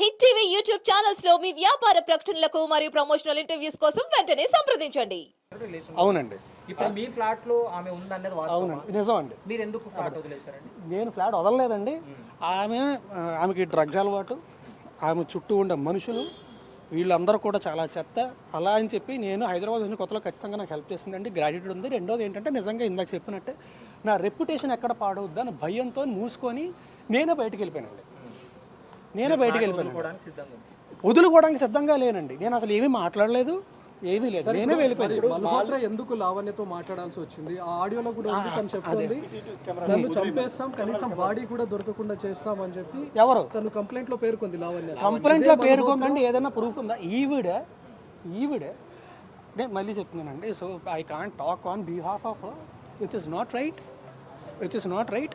Hit TV YouTube ఛానల్స్లో మీ వ్యాపార ప్రకటనలకు మరియు ప్రమోషనల్ ఇంటర్వ్యూస్ కోసం వెంటనే సంప్రదించండి. అవునండి. ఇప్పుడు మీ ఫ్లాట్లో ఆమె ఉందనేది అవునండి. నిజం అండి మీరు ఎందుకు ఫ్లాట్ వదిలేశారండి? నేను ఫ్లాట్ వదలలేదండి. ఆమె ఆమెకి డ్రగ్స్ అలవాటు ఆమె చుట్టూ ఉండే మనుషులు వీళ్ళందరూ కూడా చాలా చెత్త. అలా అని చెప్పి నేను హైదరాబాద్ వచ్చిన కొత్తలో ఖచ్చితంగా నాకు హెల్ప్ చేసిందండి. గ్రాడ్యుయేట్ ఉంది. రెండోది ఏంటంటే నిజంగా ఇందాక చెప్పినట్టే నా రెప్యుటేషన్ ఎక్కడ పాడవద్దు అని భయంతో మూసుకొని నేనే బయటికి వెళ్ళిపోయానండి. నేనే బయటికి వెళ్ళిపోయాను. వదులుకోవడానికి సిద్ధంగా లేనండి. నేను అసలు ఏమీ మాట్లాడలేదు ఏమీ లేదు. నేనే వెళ్ళిపోయాను. ఎందుకు లావణ్యతో మాట్లాడాల్సి వచ్చింది? ఆ ఆడియోలో కూడా ఉంది తను చెప్తుంది నన్ను చంపేస్తాం కనీసం బాడీ కూడా దొరకకుండా చేస్తాం అని చెప్పి ఎవరు? తను కంప్లైంట్లో పేర్కొంది లావణ్య. కంప్లైంట్లో పేర్కొందండి ఏదైనా ప్రూఫ్ ఉందా? ఈవిడ ఈవిడ నేను మళ్ళీ చెప్తున్నానండి. So I can't talk on behalf of which is not right which is not right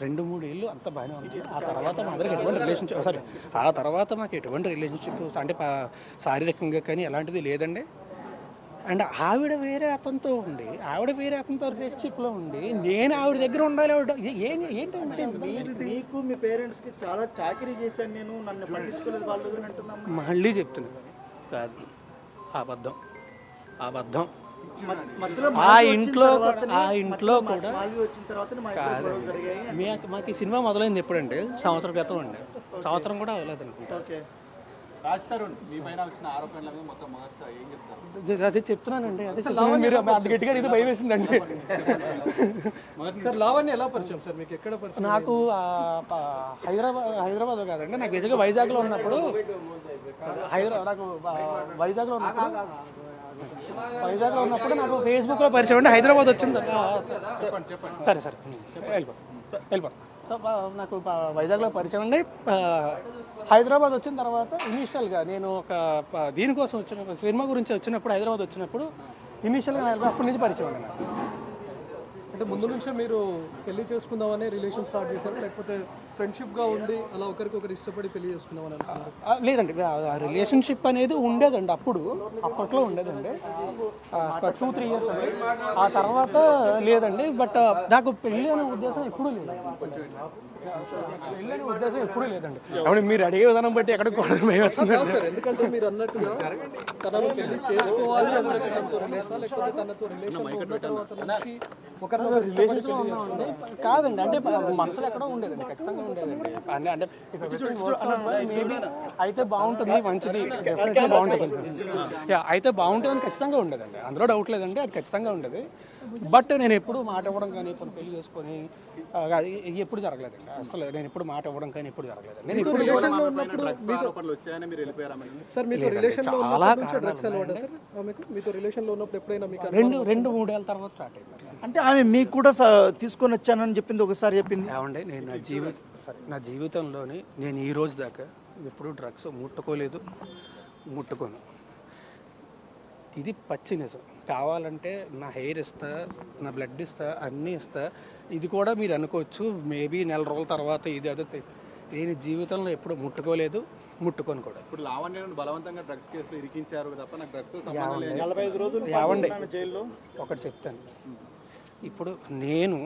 రెండు మూడు ఏళ్ళు అంత బాగానే ఉంది. ఆ తర్వాత మా అందరికి ఎటువంటి రిలేషన్షిప్ సారీ ఆ తర్వాత మాకు ఎటువంటి రిలేషన్షిప్ అంటే శారీరకంగా కానీ ఎలాంటిది లేదండి. అండ్ ఆవిడ వేరే అతనితో ఉండి ఆవిడ వేరే అతనితో రిలేషన్షిప్లో ఉండి నేను ఆవిడ దగ్గర ఉండాలి ఆవిడ ఏ- ఏంటంటే మీకు మీ పేరెంట్స్కి చాలా చాకరీ చేశాను నేను నన్ను పట్టించుకోలేదు వాళ్ళు మళ్ళీ చెప్తున్నాను కాదు. అబద్ధం. అబద్ధం. ఆ ఇంట్లో కూడా- ఆ ఇంట్లో కూడా తర్వాత మా మాకు ఈ సినిమా మొదలైంది ఎప్పుడండి సంవత్సరం క్రితం అండి. సంవత్సరం కూడా అవ్వలేదు అనుకుంటా ఓకే అది- అదే చెప్తున్నానండి అదే. మీరు అంత గట్టిగా ఇది భయం వేసిందండి. సార్ లావణ్య ఎలా పరిచయం సార్? మీకు ఎక్కడ పరిచయం నాకు హైదరాబాద్ హైదరాబాద్ కాదండి. నాకు నిజంగా వైజాగ్లో ఉన్నప్పుడు హైదరాబాద్ నాకు వైజాగ్లో ఉన్నప్పుడు వైజాగ్లో ఉన్నప్పుడు నాకు ఫేస్బుక్లో పరిచయం అండి హైదరాబాద్ వచ్చింది సరే సరే. వెళ్ళిపోతాం వెళ్ళిపోతాం సో నాకు వైజాగ్లో పరిచయం అండి ఆ, హైదరాబాద్ వచ్చిన తర్వాత ఇనీషియల్గా నేను ఒక దీనికోసం వచ్చిన సినిమా గురించి వచ్చినప్పుడు హైదరాబాద్ వచ్చినప్పుడు ఇనీషియల్గా అప్పటి నుంచి పరిచయం అండి నాకు. అంటే ముందు నుంచే మీరు పెళ్ళి చేసుకుందామని రిలేషన్ స్టార్ట్ చేశారు? లేకపోతే ఫ్రెండ్షిప్గా ఉండి అలా ఒకరికొకరు ఇష్టపడి పెళ్ళి చేసుకుందామని అనుకున్నారు? లేదండి. రిలేషన్షిప్ అనేది ఉండేదండి అప్పుడు. అప్పట్లో ఉండేదండి. టూ త్రీ ఇయర్స్ అండి. ఆ తర్వాత లేదండి. బట్ నాకు పెళ్ళి అనే ఉద్దేశం ఎప్పుడూ లేదు పెళ్ళి అనే ఉద్దేశం ఎప్పుడూ లేదండి. అవును మీరు అడిగే విధానం బట్టి ఎక్కడికి కూడా వస్తుందండి సార్ ఎందుకంటే మీరు అన్నట్టుగా తనను పెళ్ళి చేసుకోవాలి అని తనతో రిలేషన్ లేకపోతే తనతో రిలేషన్ ఉన్న తర్వాత నుంచి ఒకరినొకరు రిలేషన్స్లో ఉన్నామండి కాదండి అంటే మనసులో ఎక్కడో ఉండేదండి ఖచ్చితంగా ఉండేదండి. అంటే అంటే మేబీ అయితే బాగుంటుంది మంచిది బాగుంటుంది. యా అయితే బాగుంటుందని ఖచ్చితంగా ఉండేదండి. అందులో డౌట్ లేదండి అది ఖచ్చితంగా ఉండేది. బట్ నేను ఎప్పుడు మాట ఇవ్వడం కానీ కొన్ని పెళ్ళి చేసుకొని ఎప్పుడు జరగలేదండి అసలు నేను ఎప్పుడు మాట ఇవ్వడం కానీ ఎప్పుడు జరగలేదు. నేను ఎప్పుడు రిలేషన్లో ఉన్నప్పుడు ఎప్పుడైనా మీకు రెండు రెండు మూడేళ్ళ తర్వాత స్టార్ట్ అయింది అంటే ఆమె మీకు కూడా తీసుకొని వచ్చానని చెప్పింది ఒకసారి చెప్పింది. ఏమండి నేను నా జీవిత సారీ నా జీవితంలోని నేను ఈ రోజు దాకా ఎప్పుడూ డ్రగ్స్ ముట్టుకోలేదు ముట్టుకోను. ఇది పచ్చి నిజం. కావాలంటే నా హెయిర్ ఇస్తా నా బ్లడ్ ఇస్తా అన్నీ ఇస్తా. ఇది కూడా మీరు అనుకోవచ్చు మేబీ నెల రోజుల తర్వాత ఇది అదే నేను జీవితంలో ఎప్పుడు ముట్టుకోలేదు ముట్టుకోను కూడా. ఇప్పుడు లావణ్యను బలవంతంగా డ్రగ్స్ కేసులో ఇరికించారు తప్ప నాకు డ్రగ్స్ నలభై ఐదు రోజులు ఉన్నాను జైల్లో. ఒకటి చెప్తాను. ఇప్పుడు నేను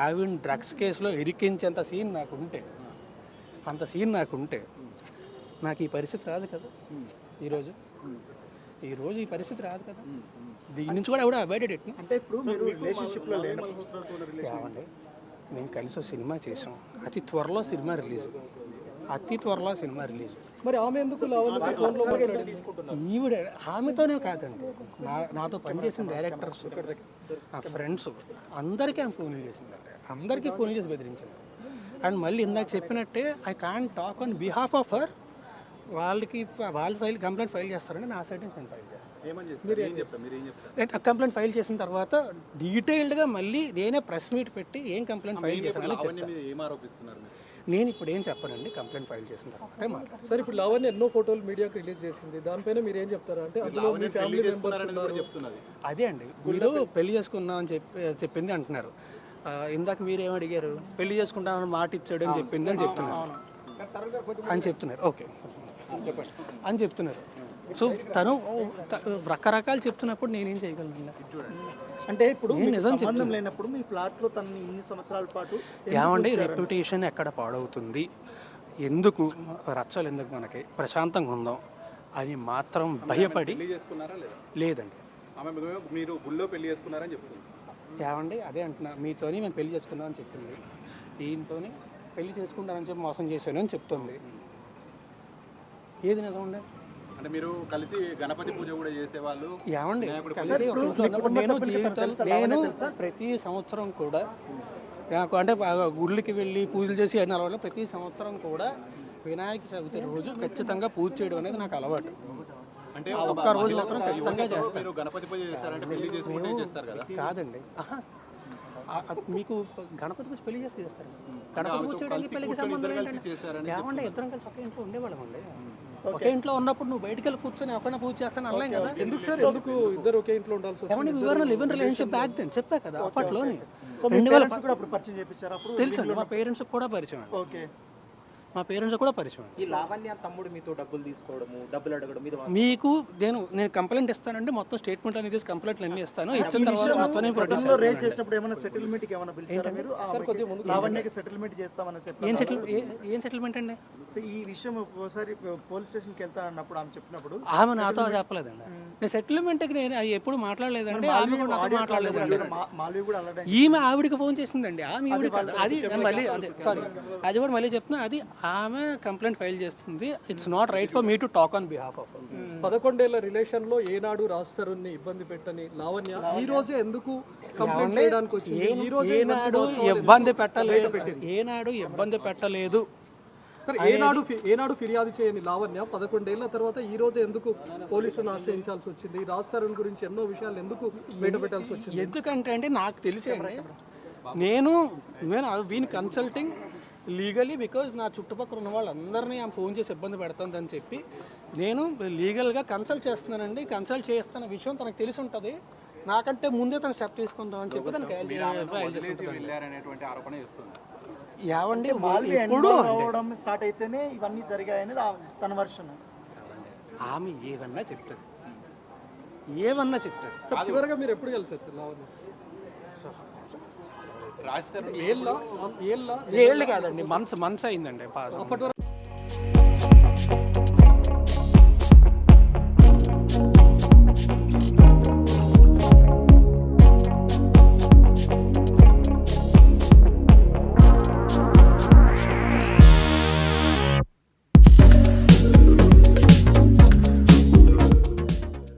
ఆవిడ డ్రగ్స్ కేసులో ఇరికించేంత సీన్ నాకు ఉంటే అంత సీన్ నాకు ఉంటే నాకు ఈ పరిస్థితి రాదు కదా ఈరోజు ఈరోజు ఈ పరిస్థితి రాదు కదా. దీని నుంచి కూడా ఎవడో అవాయిడెడ్ ఎట్ను అంటే ఇప్పుడు మీరు రిలేషన్షిప్లో లేను ఏమండి? మేము కలిసి సినిమా చేసాం. అతి త్వరలో సినిమా రిలీజ్. అతి త్వరలో సినిమా రిలీజ్. మరి ఆమె ఎందుకు ఈవిడ ఆమెతోనే కాదండి. నా నాతో పనిచేసిన డైరెక్టర్స్ నా ఫ్రెండ్స్ అందరికీ ఆమె ఫోన్లు చేసిందండి. అందరికీ ఫోన్ చేసి బెదిరించింది. అండ్ మళ్ళీ ఇందాక చెప్పినట్టే I can talk on behalf of her వాళ్ళకి వాళ్ళు ఫైల్ కంప్లైంట్ ఫైల్ చేస్తారండి నా సైడ్ నుంచి నేను ఫైల్ చేస్తాను. ఏమని చెప్తారు ఏం చెప్తారు మీరు ఏం చెప్తారు కంప్లైంట్ ఫైల్ చేసిన తర్వాత డీటెయిల్డ్గా మళ్ళీ నేనే ప్రెస్ మీట్ పెట్టి ఏం కంప్లైంట్ ఫైల్ చేశాను లావణ్య మీద ఏం ఆరోపిస్తున్నారు మీరు? నేను ఇప్పుడు ఏం చెప్పనండి కంప్లైంట్ ఫైల్ చేసిన తర్వాతే సరే ఇప్పుడు లావణ్య ఎన్నో ఫోటోలు మీడియాకి రిలీజ్ చేసింది. దానిపైన మీరు ఏం చెప్తారా? అంటే అందులో మీ ఫ్యామిలీ మెంబర్స్ చేసుకున్నారని కూడా చెప్తున్నది. అదే అండి. మీరు పెళ్ళి చేసుకుందాం అని చెప్పి చెప్పింది అంటున్నారు. ఇందాక మీరు అడిగారు? పెళ్ళి చేసుకుంటామని మాట ఇచ్చాడు అని చెప్పింది అని చెప్తున్నారు. అని చెప్తున్నారు. ఓకే. అని చెప్తున్నారు. సో తను రకరకాలు చెప్తున్నప్పుడు నేనేం చేయగలను? అంటే ఇప్పుడు నిజం సంబంధం లేనప్పుడు మీ ఫ్లాట్లో తనని ఇన్ని సంవత్సరాల పాటు ఏమండి రెప్యుటేషన్ ఎక్కడ పాడవుతుంది? ఎందుకు రచ్చలు ఎందుకు మనకి? ప్రశాంతంగా ఉందాం అని మాత్రం భయపడి లేదండి. మీరు- గుళ్ళో పెళ్ళి చేసుకున్నారని చెప్తుంది. ఏమండి అదే అంటున్నా. మీతోని మేము పెళ్ళి చేసుకుందాం అని చెప్పింది. ఈయనతోని పెళ్ళి చేసుకుంటానని చెప్పి మోసం చేశాను అని చెప్తుంది. ఏది నిజం అండి? అంటే మీరు కలిసి గణపతి పూజ కూడా చేసేవాళ్ళు? ఏమండి? నేను జీవితాలు నేను ప్రతి సంవత్సరం కూడా నాకు అంటే గుళ్ళకి వెళ్ళి పూజలు చేసి అన్ని అలవాటు ప్రతి సంవత్సరం కూడా వినాయక చవితి రోజు ఖచ్చితంగా పూజ చేయడం అనేది నాకు అలవాటు. అంటే ఒక్క రోజు మాత్రం ఖచ్చితంగా చేస్తాను. మీరు గణపతి పూజ చేస్తారంటే పెళ్ళి చేసుకుంటే చేస్తారు కదా? కాదండి. మీకు గణపతి పూజ పెళ్ళి చేసి చేస్తారు. గణపతి పూజ చేయడానికి పెళ్ళికి సంబంధం ఏమంటే ఇద్దరం కలిసి ఒకే ఇంట్లో ఉండేవాళ్ళం అండి ఒకే ఇంట్లో ఉన్నప్పుడు నువ్వు బయటికి వెళ్ళి కూర్చొని ఒకరిని పూజ చేస్తాను అనలేం కదా? ఎందుకు సార్? ఎందుకు ఇద్దరు ఒకే ఇంట్లో ఉండాల్సి ఏమండి వివరణ live in relationship back then చెప్పా కదా అప్పట్లోని. సో మీ పేరెంట్స్ కూడా అప్పుడు పరిచయం చేయించారు అప్పుడు? తెలుసండి మా పేరెంట్స్ కూడా పరిచయం ఓకే. మా పేరెంట్స్ కూడా పరిచయం ఈ లావణ్య తమ్ముడు మీతో డబ్బులు తీసుకోవడము డబ్బులు అడగడం మీద మీకు నేను నేను కంప్లైంట్ ఇస్తానంటే మొత్తం స్టేట్మెంట్ అనేది కంప్లైంట్లు అన్నీ ఇస్తాను. ఇచ్చిన తర్వాత మొత్తం నేను ప్రొడ్యూస్ చేసినప్పుడు ఏమైనా సెటిల్మెంట్కి ఏమైనా పిలిచారా మీరు? లావణ్యకి సెటిల్మెంట్ చేస్తామని చెప్పి ఏం సెటిల్ ఏం సెటిల్మెంట్ అండి? ఈ విషయం ఒకసారి పోలీస్ స్టేషన్కి వెళ్తా అన్నప్పుడు ఆమె చెప్పినప్పుడు ఆమె నాతో చెప్పలేదండి. నేను సెటిల్మెంట్కి నేను అవి ఎప్పుడు మాట్లాడలేదండి ఆమె కూడా నాతో మాట్లాడలేదండి. ఈమె ఆవిడకి ఫోన్ చేసిందండి ఆమె కాదు. అది నేను మళ్ళీ అదే సారీ అది కూడా మళ్ళీ చెప్తున్నా అది ఆమె కంప్లైంట్ ఫైల్ చేస్తుంది. It's not right for me to talk on behalf of పదకొండేళ్ళ రిలేషన్లో ఏనాడు రాస్తారుని ఇబ్బంది పెట్టని లావణ్య ఈ రోజే ఎందుకు కంప్లైంట్ చేయడానికి వచ్చింది? ఈ రోజే ఏనాడు ఇబ్బంది పెట్టలేదు ఏనాడు ఇబ్బంది పెట్టలేదు. సరే ఏనాడు ఏనాడు ఫిర్యాదు చేయని లావణ్య పదకొండేళ్ళ తర్వాత ఈ రోజు ఎందుకు పోలీసులను ఆశ్రయించాల్సి వచ్చింది? రాస్తారని గురించి ఎన్నో విషయాలు ఎందుకు బయట పెట్టాల్సి వచ్చింది? ఎందుకంటే అండి నాకు తెలిసండి నేను నేను వీని కన్సల్టింగ్ లీగలీ బికాజ్ నా చుట్టుపక్కల ఉన్న వాళ్ళందరినీ ఆమె ఫోన్ చేసి ఇబ్బంది పెడుతుందని చెప్పి నేను లీగల్గా కన్సల్ట్ చేస్తున్నానండి. కన్సల్ట్ చేస్తున్న విషయం తనకు తెలిసి ఉంటుంది. నాకంటే ముందే తను స్టెప్ తీసుకుందాం అని చెప్పి తనకి వదిలేసి వెళ్ళారనేటువంటి ఆరోపణ చేస్తుంది ఏవండి అవడం స్టార్ట్ అయితేనే ఇవన్నీ జరిగాయని తన వర్షన్ ఆమె ఏదన్నా చెప్తుంది ఏమన్నా చెప్తుంది సార్ చివరిగా మీరు ఎప్పుడు కలిసారు సార్? లావణ్య? ఏళ్ళ? కాదండి మంత్స్ మంత్స్ అయిందండి